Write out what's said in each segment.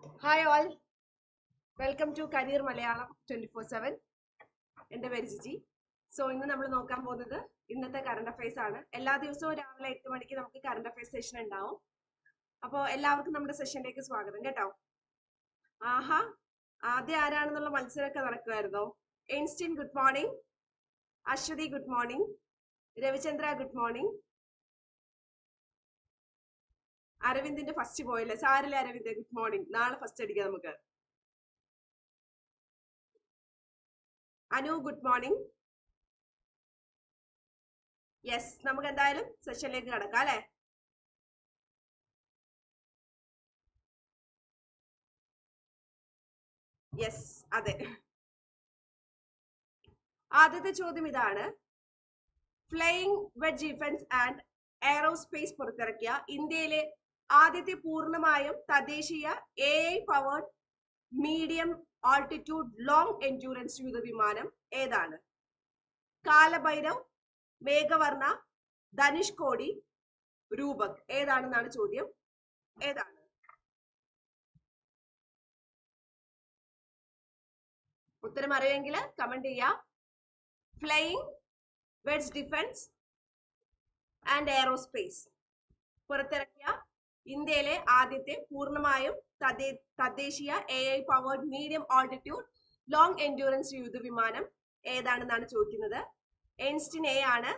Hi all welcome to career Malayalam twenty four seven എന്റെ പേര് Jiji. So ഇന്ന് നമ്മൾ നോക്കാൻ പോകുന്നത് ഇന്നത്തെ കറണ്ട് അഫയേഴ്സ് ആണ്. എല്ലാ ദിവസവും രാവിലെ എട്ട് മണിക്ക് നമുക്ക് കറണ്ട് അഫയേഴ്സ് സെഷൻ ഉണ്ടാവും. അപ്പോൾ എല്ലാവർക്കും നമ്മുടെ സെഷനിലേക്ക് സ്വാഗതം കേട്ടോ. ആഹാ ആദ്യം ആരാണെന്നുള്ള മത്സരമൊക്കെ നടക്കുമായിരുന്നോ? Einstein good morning Aswathi good morning Ravichandra good morning അരവിന്ദിന്റെ first പോയല്ലേ സാരില്ല അരവിന്ദ് ഗുഡ് മോർണിംഗ് നാളെ ഫസ്റ്റ് അടിക്കാം നമുക്ക്. അനു ഗുഡ് മോർണിംഗ് യെസ് നമുക്ക് എന്തായാലും സെഷനിലേക്ക് കടക്കാം അല്ലെ? യെസ് അതെ. ആദ്യത്തെ ചോദ്യം ഇതാണ്. Flying wedge defence and aerospace പുറത്തിറക്കിയ ഇന്ത്യയിലെ ആദ്യത്തെ പൂർണമായും തദ്ദേശീയ A I powered medium altitude long endurance യുദ്ധവിമാനം ഏതാണ്? കാലഭൈരവ് മേഘവർണ ധനുഷ്കോടി രൂപക്. ഏതാണെന്നാണ് ചോദ്യം? ഏതാണ്? ഉത്തരം അറിയുമെങ്കിൽ കമന്റ് ചെയ്യാം. Flying wedges defence and aerospace പുറത്തിറക്കിയ ഇന്ത്യയിലെ ആദ്യത്തെ പൂർണമായും തദ്ദേശീയ A I powered medium altitude long endurance യുദ്ധ വിമാനം ഏതാണെന്നാണ് ചോദിക്കുന്നത്? എൻസ്റ്റിൻ എ ആണ്.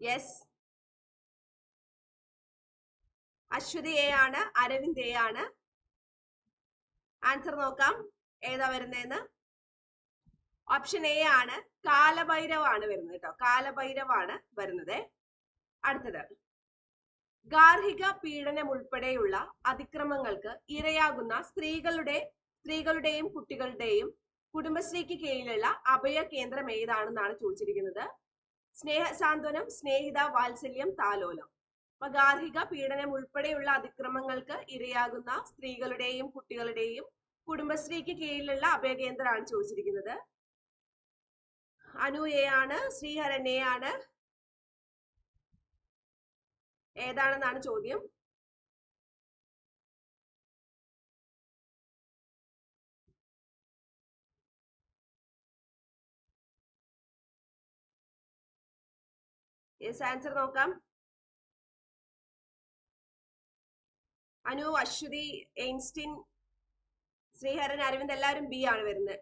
യെസ് അശ്വതി എ ആണ്. അരവിന്ദ് എ ആണ്. ആൻസർ നോക്കാം. ഏതാ വരുന്നതെന്ന് ഓപ്ഷൻ എ ആണ്. കാലഭൈരവ് ആണ് വരുന്നത് കേട്ടോ. കാലഭൈരവാണ് വരുന്നത്. അടുത്തത്. ഗാർഹിക പീഡനം ഉൾപ്പെടെയുള്ള അതിക്രമങ്ങൾക്ക് ഇരയാകുന്ന സ്ത്രീകളുടെ സ്ത്രീകളുടെയും കുട്ടികളുടെയും കുടുംബശ്രീക്ക് കീഴിലുള്ള അഭയ കേന്ദ്രം ഏതാണെന്നാണ് ചോദിച്ചിരിക്കുന്നത്? സ്നേഹ സാന്ത്വനം സ്നേഹിത വാത്സല്യം താലോലം. അപ്പൊ ഗാർഹിക പീഡനം ഉൾപ്പെടെയുള്ള അതിക്രമങ്ങൾക്ക് ഇരയാകുന്ന സ്ത്രീകളുടെയും കുട്ടികളുടെയും കുടുംബശ്രീക്ക് കീഴിലുള്ള അഭയ കേന്ദ്രമാണ് ചോദിച്ചിരിക്കുന്നത്. അനു എ ആണ് ശ്രീഹരൻ എ ആണ്. ഏതാണെന്നാണ് ചോദ്യം? യെസ് ആൻസർ നോക്കാം. അനു അശ്വതി എയിൻസ്റ്റിൻ ശ്രീഹരൻ അരവിന്ദ് എല്ലാവരും ബി ആണ് വരുന്നത്.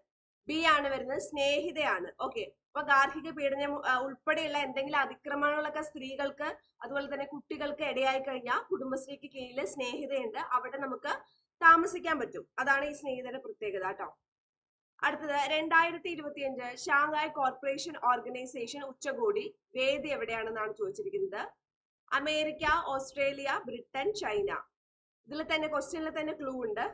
ബി ആണ് വരുന്നത് സ്നേഹിതയാണ്. ഓക്കെ അപ്പൊ ഗാർഹിക പീഡനം ഉൾപ്പെടെയുള്ള എന്തെങ്കിലും അതിക്രമങ്ങളൊക്കെ സ്ത്രീകൾക്ക് അതുപോലെ തന്നെ കുട്ടികൾക്ക് ഇടയായി കഴിഞ്ഞാൽ കുടുംബശ്രീക്ക് കീഴിൽ സ്നേഹിതയുണ്ട്. അവിടെ നമുക്ക് താമസിക്കാൻ പറ്റും. അതാണ് ഈ സ്നേഹിതയുടെ പ്രത്യേകത കേട്ടോ. അടുത്തത് രണ്ടായിരത്തി ഇരുപത്തി അഞ്ച് ഷാങ്ഹായ് കോർപ്പറേഷൻ ഓർഗനൈസേഷൻ ഉച്ചകോടി വേദി എവിടെയാണെന്നാണ് ചോദിച്ചിരിക്കുന്നത്? America Australia Britain China. ഇതിൽ തന്നെ ക്വസ്റ്റ്യനിൽ തന്നെ ക്ലൂ ഉണ്ട്.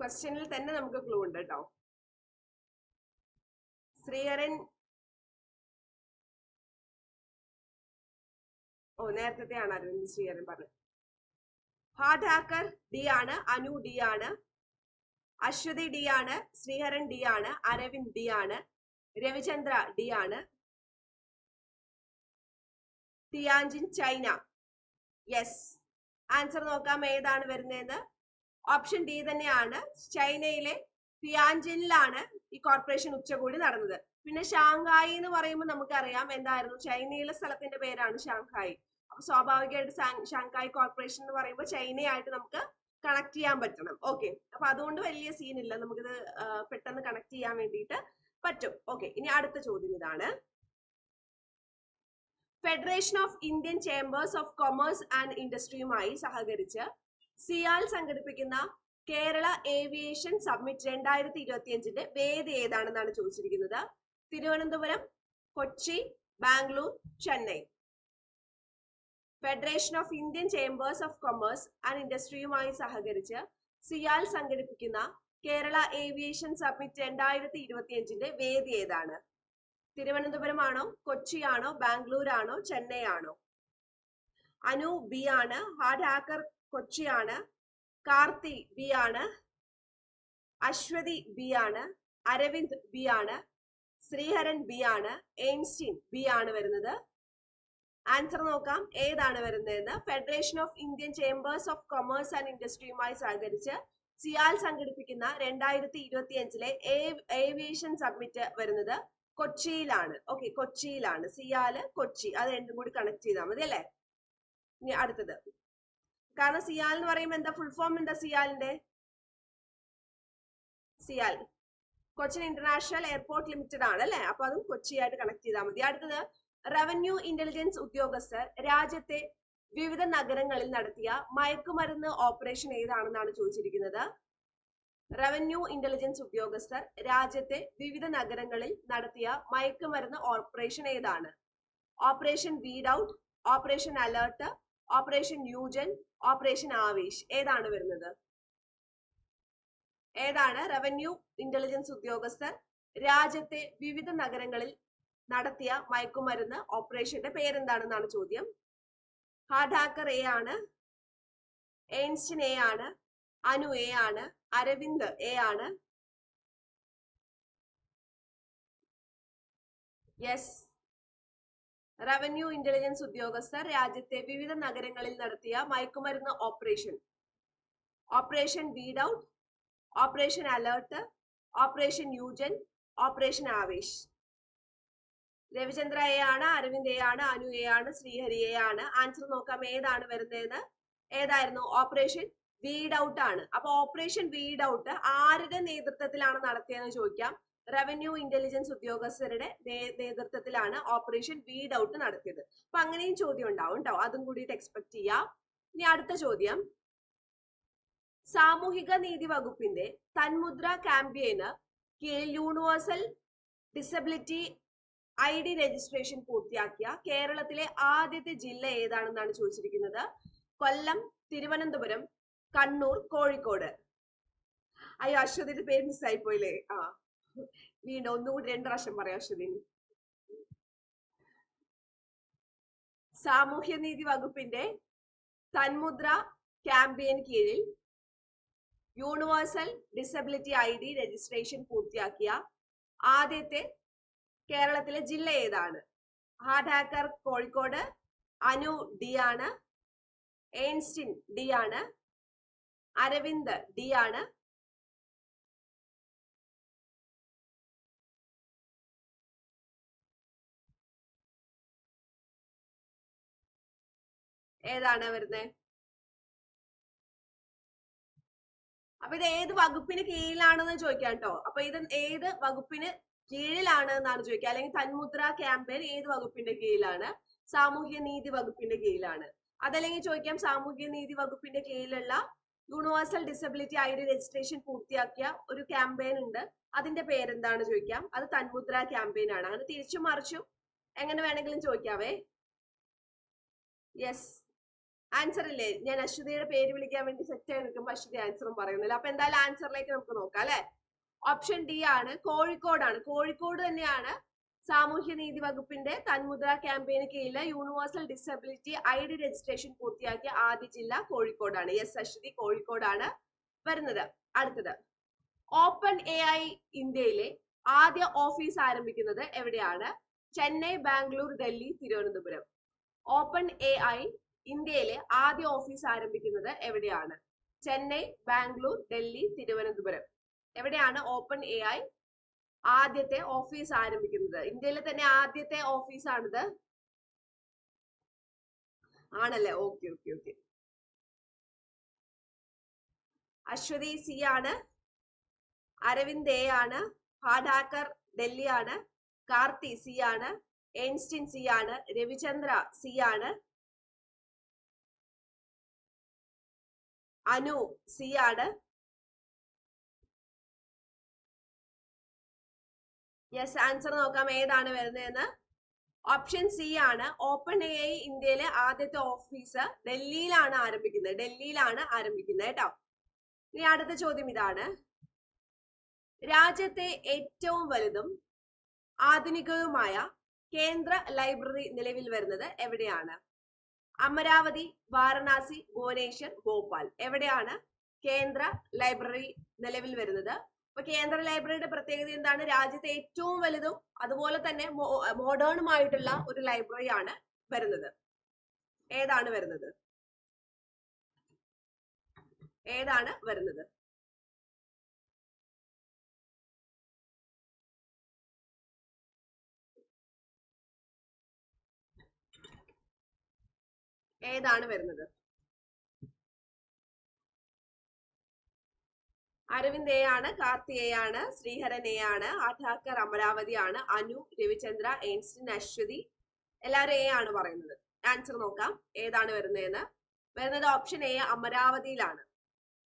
ക്വസ്റ്റ്യനിൽ തന്നെ നമുക്ക് ക്ലൂ ഉണ്ട് കേട്ടോ ശ്രീഹരൻ ഓ നേരത്തെ ആണ് അരവിന്ദ് ശ്രീഹരൻ പറഞ്ഞത്. ഹാർഡ് ഹാക്കർ ഡി ആണ് അനു ഡി ആണ് അശ്വതി ഡി ആണ് ശ്രീഹരൻ ഡി ആണ് അരവിന്ദ് ഡി ആണ് രവിചന്ദ്ര ഡി ആണ്. തിയാഞ്ചിൻ ചൈന. യെസ് ആൻസർ നോക്കാം ഏതാണ് വരുന്നതെന്ന് ഓപ്ഷൻ ഡി തന്നെയാണ് ചൈനയിലെ ഫിയാൻജിനിലാണ് ഈ കോർപ്പറേഷൻ ഉച്ചകോടി നടന്നത്. പിന്നെ ഷാങ്ഹായി എന്ന് പറയുമ്പോൾ നമുക്കറിയാം എന്തായിരുന്നു? ചൈനയിലെ സ്ഥലത്തിന്റെ പേരാണ് ഷാങ്ഹായി. അപ്പൊ സ്വാഭാവികമായിട്ട് ഷാങ്കായി കോർപ്പറേഷൻ എന്ന് പറയുമ്പോൾ ചൈനയായിട്ട് നമുക്ക് കണക്ട് ചെയ്യാൻ പറ്റണം. ഓക്കെ അപ്പൊ അതുകൊണ്ട് വലിയ സീൻ ഇല്ല. നമുക്കിത് പെട്ടെന്ന് കണക്ട് ചെയ്യാൻ വേണ്ടിയിട്ട് പറ്റും. ഓക്കെ ഇനി അടുത്ത ചോദ്യം ഇതാണ്. Federation of Indian chambers of commerce and ഇൻഡസ്ട്രിയുമായി സഹകരിച്ച് സിയാൽ സംഘടിപ്പിക്കുന്ന കേരള ഏവിയേഷൻ സബ്മിറ്റ് രണ്ടായിരത്തി ഇരുപത്തിയഞ്ചിന്റെ വേദി ഏതാണെന്നാണ് ചോദിച്ചിരിക്കുന്നത്? Thiruvananthapuram Kochi Bangalore Chennai. Federation of Indian chambers of commerce and ഇൻഡസ്ട്രിയുമായി സഹകരിച്ച് സിയാൽ സംഘടിപ്പിക്കുന്ന കേരള ഏവിയേഷൻ സബ്മിറ്റ് രണ്ടായിരത്തി ഇരുപത്തിയഞ്ചിന്റെ വേദി ഏതാണ്? തിരുവനന്തപുരമാണോ കൊച്ചിയാണോ ബാംഗ്ലൂർ ആണോ ചെന്നൈ ആണോ അനു ബി ആണ്. ഹാർഡ് ഹാക്കർ കൊച്ചിയാണ്. കാർത്തി ബി ആണ്. അശ്വതി ബി ആണ്. അരവിന്ദ് ബി ആണ്. ശ്രീഹരൻ ബി ആണ്. എയിൻസ്റ്റീൻ ബി ആണ് വരുന്നത്. ആൻസർ നോക്കാം. ഏതാണ് വരുന്നതെന്ന്. Federation of Indian chambers of commerce and ഇൻഡസ്ട്രിയുമായി സഹകരിച്ച് സിയാൽ സംഘടിപ്പിക്കുന്ന രണ്ടായിരത്തി ഇരുപത്തി അഞ്ചിലെ ഏവിയേഷൻ സബ്മിറ്റ് വരുന്നത് കൊച്ചിയിലാണ്. ഓക്കെ കൊച്ചിയിലാണ്. സിയാൽ കൊച്ചി. അത് രണ്ടും കൂടി കണക്ട് ചെയ്താൽ മതി അല്ലേ? ഇനി അടുത്തത്. കാരണം സിയാൽ എന്ന് പറയുമ്പോൾ എന്താ? ഫുൾ ഫോം എന്താ സിയാലിന്റെ? CIAL. Cochin international airport limited ആണ് അല്ലെ? അപ്പൊ അതും കൊച്ചിയായിട്ട് കണക്ട് ചെയ്താൽ മതി. അടുത്തത് റവന്യൂ ഇന്റലിജൻസ് ഉദ്യോഗസ്ഥർ രാജ്യത്തെ വിവിധ നഗരങ്ങളിൽ നടത്തിയ മയക്കുമരുന്ന് ഓപ്പറേഷൻ ഏതാണെന്നാണ് ചോദിച്ചിരിക്കുന്നത്? റവന്യൂ ഇന്റലിജൻസ് ഉദ്യോഗസ്ഥർ രാജ്യത്തെ വിവിധ നഗരങ്ങളിൽ നടത്തിയ മയക്കുമരുന്ന് ഓപ്പറേഷൻ ഏതാണ്? Operation weed out operation alert operation Eugene operation Aavesh ഏതാണ് വരുന്നത്? ഏതാണ്? റവന്യൂ ഇന്റലിജൻസ് ഉദ്യോഗസ്ഥർ രാജ്യത്തെ വിവിധ നഗരങ്ങളിൽ നടത്തിയ മയക്കുമരുന്ന് ഓപ്പറേഷന്റെ പേരെന്താണെന്നാണ് ചോദ്യം. ഹാഡാക്കർ എ ആണ്. എയിൻസ്റ്റിൻ എ ആണ്. അനു എ ആണ്. അരവിന്ദ് എ ആണ്. യെസ് റവന്യൂ ഇന്റലിജൻസ് ഉദ്യോഗസ്ഥർ രാജ്യത്തെ വിവിധ നഗരങ്ങളിൽ നടത്തിയ മയക്കുമരുന്ന് operation operation weed out operation alert operation Eugene operation Aavesh Ravichandra A ആണ് അരവിന്ദ് എ ആണ് അനു എ ആണ് ശ്രീഹരി എ ആണ് ആൻസർ നോക്കാം ഏതാണ് വരുന്നതെന്ന്? ഏതായിരുന്നു? ഓപ്പറേഷൻ വീഡ് ഔട്ട് ആണ്. അപ്പൊ ഓപ്പറേഷൻ വീഡ് ഔട്ട് ആരുടെ നേതൃത്വത്തിലാണ് നടത്തിയതെന്ന് ചോദിക്കാം. റവന്യൂ ഇന്റലിജൻസ് ഉദ്യോഗസ്ഥരുടെ നേതൃത്വത്തിലാണ് ഓപ്പറേഷൻ വീഡ് ഔട്ട് നടത്തിയത്. അപ്പൊ അങ്ങനെയും ചോദ്യം ഉണ്ടാവും കേട്ടോ അതും കൂടിയിട്ട് എക്സ്പെക്ട് ചെയ്യാം. ഇനി അടുത്ത ചോദ്യം. സാമൂഹിക നീതി വകുപ്പിന്റെ തന്മുദ്ര ക്യാമ്പയിന് കീഴിൽ universal disability I D registration പൂർത്തിയാക്കിയ കേരളത്തിലെ ആദ്യത്തെ ജില്ല ഏതാണെന്നാണ് ചോദിച്ചിരിക്കുന്നത്? കൊല്ലം തിരുവനന്തപുരം കണ്ണൂർ കോഴിക്കോട്. അയ്യോ അശ്വതിന്റെ പേര് മിസ്സായി പോയില്ലേ? ആ. വീണ്ടും ഒന്നുകൂടി രണ്ടു പ്രാവശ്യം പറയാം അശ്വതിന് സാമൂഹ്യനീതി വകുപ്പിന്റെ തന്മുദ്ര ക്യാമ്പയിൻ കീഴിൽ universal disability I D registration പൂർത്തിയാക്കിയ ആദ്യത്തെ കേരളത്തിലെ ജില്ല ഏതാണ്? Hard hacker Kozhikode Anu D ആണ് എയിൻസ്റ്റിൻ ഡി ആണ് അരവിന്ദ് ഡി ആണ് ഏതാണ് വരുന്നത് അപ്പൊ ഇത് ഏത് വകുപ്പിന് കീഴിലാണെന്ന് ചോദിക്കാം കേട്ടോ അപ്പൊ ഇത് ഏത് വകുപ്പിന് കീഴിലാണ് എന്നാണ് ചോദിക്കുക. അല്ലെങ്കിൽ തന്മുദ്ര ക്യാമ്പയിൻ ഏത് വകുപ്പിന്റെ കീഴിലാണ്? സാമൂഹ്യ നീതി വകുപ്പിന്റെ കീഴിലാണ്. അതല്ലെങ്കിൽ ചോദിക്കാം സാമൂഹ്യ നീതി വകുപ്പിന്റെ കീഴിലുള്ള universal disability I D registration പൂർത്തിയാക്കിയ ഒരു ക്യാമ്പയിൻ ഉണ്ട്. അതിന്റെ പേരെന്താണ് ചോദിക്കാം? അത് തന്മുദ്ര ക്യാമ്പയിൻ ആണ്. അങ്ങനെ തിരിച്ചും മറിച്ചും എങ്ങനെ വേണമെങ്കിലും ചോദിക്കാവേ? യെസ്. ആൻസർ ഇല്ലേ? ഞാൻ അശ്വതിയുടെ പേര് വിളിക്കാൻ വേണ്ടി സെറ്റ് ആയി നിൽക്കുമ്പോൾ അശ്വതി ആൻസറും പറയുന്നില്ല. അപ്പൊ എന്തായാലും ആൻസറിലേക്ക് നമുക്ക് നോക്കാം അല്ലെ? ഓപ്ഷൻ ഡി ആണ് കോഴിക്കോടാണ് കോഴിക്കോട് തന്നെയാണ് സാമൂഹ്യ നീതി വകുപ്പിന്റെ തന്മുദ്ര ക്യാമ്പയിന് കീഴിലെ universal disability I D registration പൂർത്തിയാക്കിയ ആദ്യ ജില്ല കോഴിക്കോടാണ്. എസ് അശ്വതി കോഴിക്കോടാണ് വരുന്നത്. അടുത്തത്. ഓപ്പൺ എ ഐ ഇന്ത്യയിലെ ആദ്യ ഓഫീസ് ആരംഭിക്കുന്നത് എവിടെയാണ്? Chennai Bangalore Delhi Thiruvananthapuram. Open A I ഇന്ത്യയിലെ ആദ്യ ഓഫീസ് ആരംഭിക്കുന്നത് എവിടെയാണ്? ചെന്നൈ ബാംഗ്ലൂർ ഡൽഹി തിരുവനന്തപുരം. എവിടെയാണ് ഓപ്പൺ എ ഐ ആദ്യത്തെ ഓഫീസ് ആരംഭിക്കുന്നത്? ഇന്ത്യയിലെ തന്നെ ആദ്യത്തെ ഓഫീസ് ആണിത്. ആണല്ലേ? Okay okay okay Aswathi C ആണ്. അരവിന്ദ് എ ആണ്. ഹാഡാക്കർ ഡൽഹി ആണ്. കാർത്തി സി ആണ്. എൻസ്റ്റിൻ സി ആണ്. രവിചന്ദ്ര സി ആണ്. അനു സി ആണ്. യെസ് ആൻസർ നോക്കാം ഏതാണ് വരുന്നതെന്ന്. ഓപ്ഷൻ സി ആണ്. ഓപ്പൺ എ ഐ ഇന്ത്യയിലെ ആദ്യത്തെ ഓഫീസ് ഡൽഹിയിലാണ് ആരംഭിക്കുന്നത്. ഡൽഹിയിലാണ് ആരംഭിക്കുന്നത് കേട്ടോ. ഇനി അടുത്ത ചോദ്യം ഇതാണ്. രാജ്യത്തെ ഏറ്റവും വലുതും ആധുനികവുമായ കേന്ദ്ര ലൈബ്രറി നിലവിൽ വരുന്നത് എവിടെയാണ്? അമരാവതി വാരണാസി ഭുവനേശ്വർ ഭോപ്പാൽ. എവിടെയാണ് കേന്ദ്ര ലൈബ്രറി നിലവിൽ വരുന്നത്? അപ്പൊ കേന്ദ്ര ലൈബ്രറിയുടെ പ്രത്യേകത എന്താണ്? രാജ്യത്തെ ഏറ്റവും വലുതും അതുപോലെ തന്നെ മോഡേണുമായിട്ടുള്ള ഒരു ലൈബ്രറിയാണ് വരുന്നത്. ഏതാണ് വരുന്നത്? ഏതാണ് വരുന്നത്? ഏതാണ് വരുന്നത്? അരവിന്ദ് എ ആണ് കാർത്തി എ ആണ് ശ്രീഹരൻ എ ആണ് ആഠാക്കർ അമരാവതി ആണ് അനു രവിചന്ദ്ര എയിൻസ്റ്റിൻ അശ്വതി. എല്ലാവരും എ ആണ് പറയുന്നത്. ആൻസർ നോക്കാം. ഏതാണ് വരുന്നതെന്ന്? വരുന്നത് ഓപ്ഷൻ എ അമരാവതിയിലാണ്.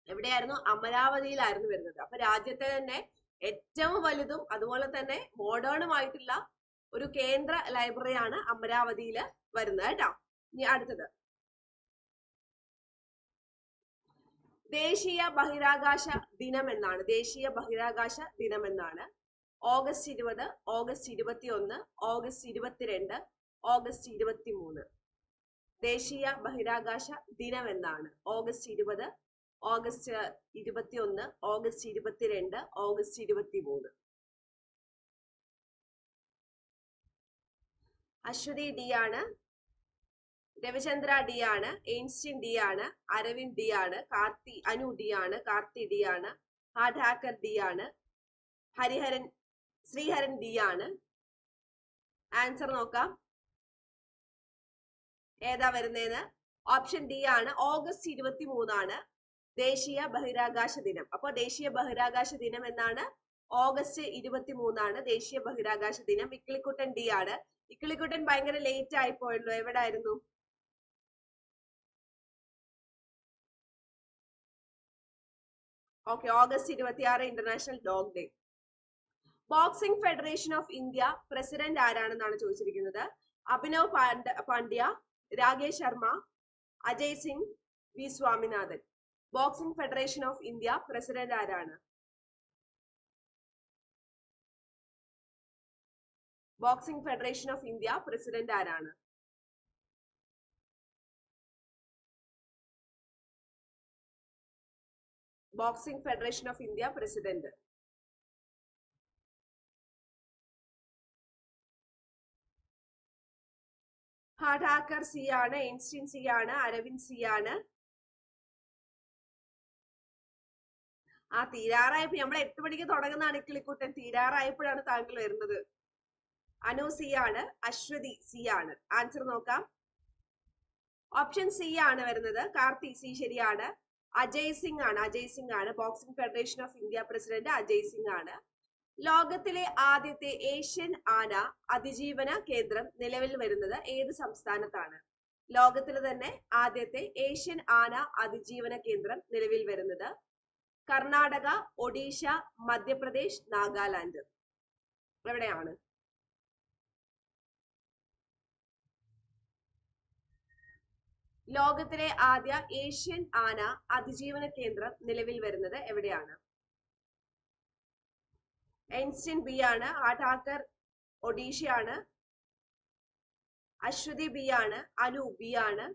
എവിടെയായിരുന്നു? അമരാവതിയിലായിരുന്നു വരുന്നത്. അപ്പൊ രാജ്യത്തെ തന്നെ ഏറ്റവും വലുതും അതുപോലെ തന്നെ മോഡേണുമായിട്ടുള്ള ഒരു കേന്ദ്ര ലൈബ്രറിയാണ് അമരാവതിയിൽ വരുന്നത് കേട്ടോ. ഇനി അടുത്തത്. ദേശീയ ബഹിരാകാശ ദിനം എന്നാണ്. ദേശീയ ബഹിരാകാശ ദിനം എന്നാണ്. ഓഗസ്റ്റ് ഇരുപത് ഓഗസ്റ്റ് ഇരുപത്തി ഒന്ന് ഓഗസ്റ്റ് ഇരുപത്തിരണ്ട് ഓഗസ്റ്റ് ഇരുപത്തി മൂന്ന് ദേശീയ ബഹിരാകാശ ദിനം എന്നാണ്. ഓഗസ്റ്റ് ഇരുപത് ഓഗസ്റ്റ് ഇരുപത്തി ഒന്ന് ഓഗസ്റ്റ് ഇരുപത്തിരണ്ട് ഓഗസ്റ്റ് ഇരുപത്തി മൂന്ന് അശ്വതി ഡി ആണ്. രവിചന്ദ്ര ഡി ആണ് എയിൻസ്റ്റിൻ ഡി ആണ് അരവിന്ദ് ഡി ആണ് കാർത്തി അനു ഡി ആണ് കാർത്തി ഡി ആണ് ഹാർഡ് ഹാക്കർ ഡി ആണ് ഹരിഹരൻ ശ്രീഹരൻ ഡി ആണ്. ആൻസർ നോക്കാം. ഏതാ വരുന്നതെന്ന് ഓപ്ഷൻ ഡി ആണ് ഓഗസ്റ്റ് ഇരുപത്തി മൂന്നാണ് ദേശീയ ബഹിരാകാശ ദിനം. അപ്പൊ ദേശീയ ബഹിരാകാശ ദിനം എന്നാണ്? ഓഗസ്റ്റ് ഇരുപത്തി മൂന്നാണ് ദേശീയ ബഹിരാകാശ ദിനം. ഇക്കിളിക്കുട്ടൻ ഡി ആണ്. ഇക്കിളിക്കുട്ടൻ ഭയങ്കര ലേറ്റ് ആയി പോയല്ലോ എവിടെ ആയിരുന്നു ഓക്കെ ഓഗസ്റ്റ് ഇരുപത്തിയാറ് international dog day boxing federation of India president ആരാണെന്നാണ് ചോദിച്ചിരിക്കുന്നത്? Abhinav Panda Pandya Rakesh Sharma Ajay Singh V Swaminathan. Boxing federation of India president ആരാണ്? Boxing federation of India president ആരാണ്? Boxing federation of India president hard hacker C ആണ് എൻസ്റ്റിൻ C ആണ് Aravind C ആണ് ആ തീരാറായപ്പോ നമ്മൾ എട്ട് മണിക്ക് തുടങ്ങുന്നതാണ് കിളിക്കൂട്ടൻ തീരാറായപ്പോഴാണ് താങ്കൾ വരുന്നത്. അനു സി ആണ് അശ്വതി സി ആണ് ആൻസർ നോക്കാം. ഓപ്ഷൻ സി ആണ് വരുന്നത്. കാർത്തി സി ശരിയാണ്. അജയ് സിംഗ് ആണ്. അജയ് സിംഗ് ആണ്. Boxing federation of India president Ajay Singh ആണ്. ലോകത്തിലെ ആദ്യത്തെ ഏഷ്യൻ ആന അതിജീവന കേന്ദ്രം നിലവിൽ വരുന്നത് ഏത് സംസ്ഥാനത്താണ്? ലോകത്തിലെ തന്നെ ആദ്യത്തെ ഏഷ്യൻ ആന അതിജീവന കേന്ദ്രം നിലവിൽ വരുന്നത് കർണാടക ഒഡീഷ മധ്യപ്രദേശ് നാഗാലാൻഡ്. എവിടെയാണ്? ലോകത്തിലെ ആദ്യ ഏഷ്യൻ ആന അതിജീവന കേന്ദ്രം നിലവിൽ വരുന്നത് എവിടെയാണ്? എൻസ്റ്റിൻ ബി ആണ്. ആഠാക്കർ ഒഡീഷയാണ് അശ്വതി ബി ആണ്. അനു ബി ആണ്.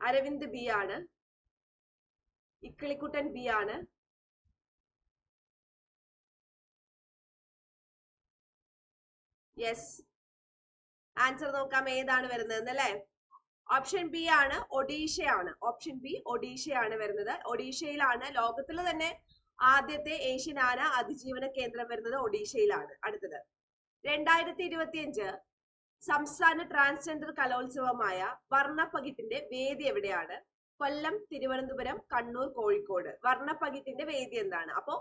അരവിന്ദ് ബി ആണ്. ഇക്കിളിക്കുട്ടൻ ബി ആണ്. യെസ് ആൻസർ നോക്കാം. ഏതാണ് വരുന്നത് അല്ലേ ഓപ്ഷൻ ബി ആണ് ഒഡീഷയാണ്. ഓപ്ഷൻ ബി ഒഡീഷയാണ് വരുന്നത്. ഒഡീഷയിലാണ്. ലോകത്തിൽ തന്നെ ആദ്യത്തെ ഏഷ്യൻ ആന അതിജീവന കേന്ദ്രം വരുന്നത് ഒഡീഷയിലാണ്. അടുത്തത്. രണ്ടായിരത്തി ഇരുപത്തിയഞ്ച് സംസ്ഥാന ട്രാൻസ്ജെൻഡർ കലോത്സവമായ വർണപ്പകിട്ടിന്റെ വേദി എവിടെയാണ്? കൊല്ലം തിരുവനന്തപുരം കണ്ണൂർ കോഴിക്കോട്. വർണപ്പകിട്ടിന്റെ വേദി എന്താണ്? അപ്പോ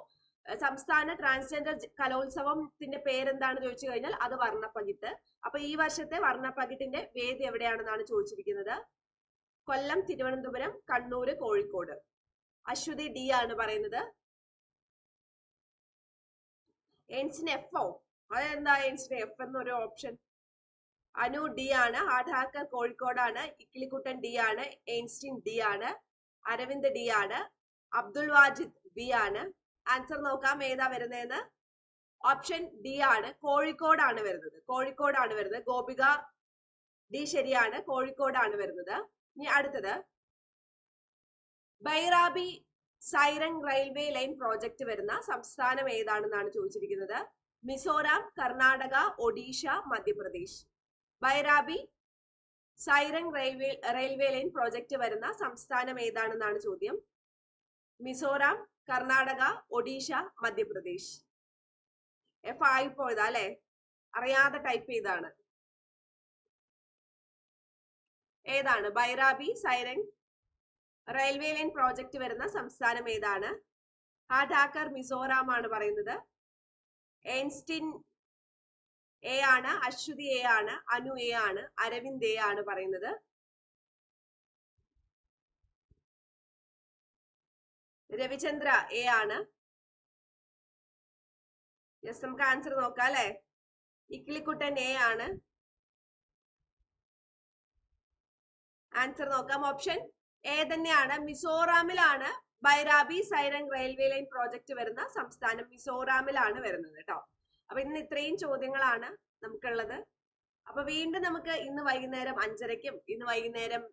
സംസ്ഥാന ട്രാൻസ്ജെൻഡർ കലോത്സവത്തിന്റെ പേരെന്താണ് ചോദിച്ചു കഴിഞ്ഞാൽ അത് വർണപ്പകിട്ട്. അപ്പൊ ഈ വർഷത്തെ വർണപ്പകിട്ടിന്റെ വേദി എവിടെയാണെന്നാണ് ചോദിച്ചിരിക്കുന്നത്? കൊല്ലം തിരുവനന്തപുരം കണ്ണൂര് കോഴിക്കോട്. അശ്വതി ഡി ആണ് പറയുന്നത്. എൻസിൻ എഫ് ഓ? അതെന്താ എൻസിൻ എഫ് എന്നൊരു ഓപ്ഷൻ? അനു ഡി ആണ്. ഹാർഡ് കോഴിക്കോടാണ്. ഇക്കിളിക്കുട്ടൻ ഡി ആണ്. എയിൻസ്റ്റീൻ ഡി ആണ്. അരവിന്ദ് ഡി ആണ്. അബ്ദുൾ വാജിദ് ബി ആണ്. ആൻസർ നോക്കാം. ഏതാ വരുന്നതെന്ന്? ഓപ്ഷൻ ഡി ആണ്. കോഴിക്കോടാണ് വരുന്നത്. കോഴിക്കോടാണ് വരുന്നത്. ഗോപിക ഡി ശരിയാണ്. കോഴിക്കോടാണ് വരുന്നത്. ഇനി അടുത്തത്. Bairabi Sairang railway line project വരുന്ന സംസ്ഥാനം ഏതാണെന്നാണ് ചോദിച്ചിരിക്കുന്നത്? Mizoram Karnataka Odisha Madhya Pradesh. Bairabi Sairang railway railway line project വരുന്ന സംസ്ഥാനം ഏതാണെന്നാണ് ചോദ്യം? മിസോറാം കർണാടക ഒഡീഷ മധ്യപ്രദേശ്. എഫ് ആയി പോയതാ അല്ലെ? അറിയാതെ ടൈപ്പ് ചെയ്താണ് ഏതാണ്? Bairabi Sairang railway line project വരുന്ന സംസ്ഥാനം ഏതാണ്? ഹാഡാക്കർ മിസോറാം ആണ് പറയുന്നത്. എൻസ്റ്റിൻ എ ആണ് അശ്വതി എ ആണ് അനു എ ആണ് അരവിന്ദ് എ ആണ് പറയുന്നത്. രവിചന്ദ്ര എ ആണ്. യെസ് നമുക്ക് ആൻസർ നോക്കാം അല്ലെ? ഇക്കിളിക്കുട്ടൻ എ ആണ്. ആൻസർ നോക്കാം. ഓപ്ഷൻ എ തന്നെയാണ്. മിസോറാമിലാണ് Bairabi Sairang railway line project വരുന്ന സംസ്ഥാനം മിസോറാമിലാണ് വരുന്നത് കേട്ടോ അപ്പൊ ഇന്ന് ഇത്രയും ചോദ്യങ്ങളാണ് നമുക്കുള്ളത്. അപ്പൊ വീണ്ടും നമുക്ക് ഇന്ന് വൈകുന്നേരം അഞ്ചരയ്ക്കും ഇന്ന് വൈകുന്നേരം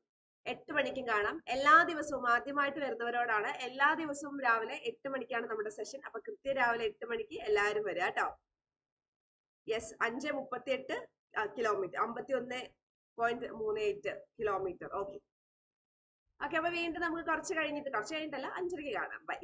എട്ട് മണിക്കും കാണാം. എല്ലാ ദിവസവും ആദ്യമായിട്ട് വരുന്നവരോടാണ് എല്ലാ ദിവസവും രാവിലെ എട്ട് മണിക്കാണ് നമ്മുടെ സെഷൻ അപ്പൊ കൃത്യം രാവിലെ എട്ട് മണിക്ക് എല്ലാവരും വരിക കേട്ടോ. യെസ് അഞ്ച് മുപ്പത്തി എട്ട് കിലോമീറ്റർ അമ്പത്തി ഒന്ന് പോയിന്റ് മൂന്ന് എയ്റ്റ് കിലോമീറ്റർ ഓക്കെ ഓക്കെ അപ്പൊ വീണ്ടും നമുക്ക് കുറച്ച് കഴിഞ്ഞിട്ട് കുറച്ച് കഴിഞ്ഞിട്ടല്ല അഞ്ചരയ്ക്ക് കാണാം. ബൈ